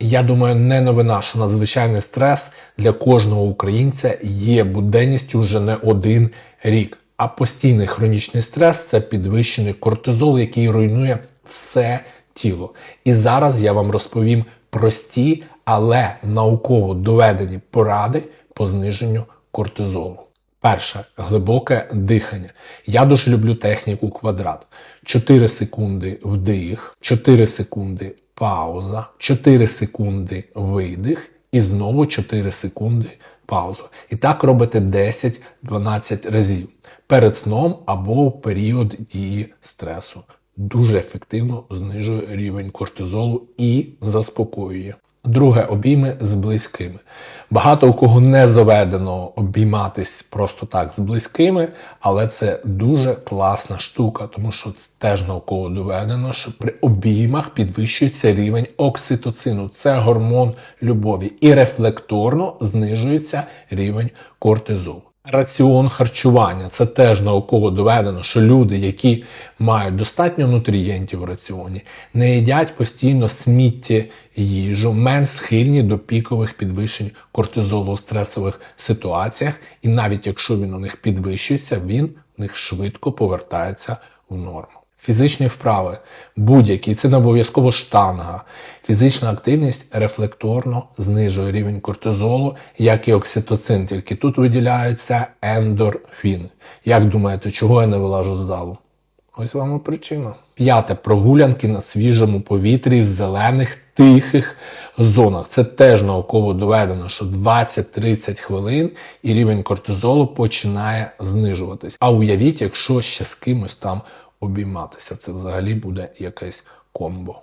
Я думаю, не новина, що надзвичайний стрес для кожного українця є буденністю вже не один рік. А постійний хронічний стрес це підвищений кортизол, який руйнує все тіло. І зараз я вам розповім прості, але науково доведені поради по зниженню кортизолу. Перше глибоке дихання. Я дуже люблю техніку квадрат. 4 секунди вдих, 4 секунди пауза, 4 секунди видих і знову 4 секунди паузу. І так робите 10-12 разів перед сном або в період дії стресу. Дуже ефективно знижує рівень кортизолу і заспокоює. Друге обійми з близькими. Багато у кого не заведено обійматись просто так з близькими, але це дуже класна штука, тому що це теж науково доведено, що при обіймах підвищується рівень окситоцину, це гормон любові, і рефлекторно знижується рівень кортизолу. Раціон харчування це теж науково доведено, що люди, які мають достатньо нутрієнтів в раціоні, не їдять постійно сміття їжу, менш схильні до пікових підвищень кортизолу у стресових ситуаціях, і навіть якщо він у них підвищується, він в них швидко повертається в норму. Фізичні вправи, будь-які, це не обов'язково штанга. Фізична активність рефлекторно знижує рівень кортизолу, як і окситоцин, тільки тут виділяються ендорфіни. Як думаєте, чого я не вилажу з залу? Ось вам і причина. П'яте прогулянки на свіжому повітрі в зелених тихих зонах. Це теж науково доведено, що 20-30 хвилин і рівень кортизолу починає знижуватись. А уявіть, якщо ще з кимось там обійматися, це взагалі буде якесь комбо.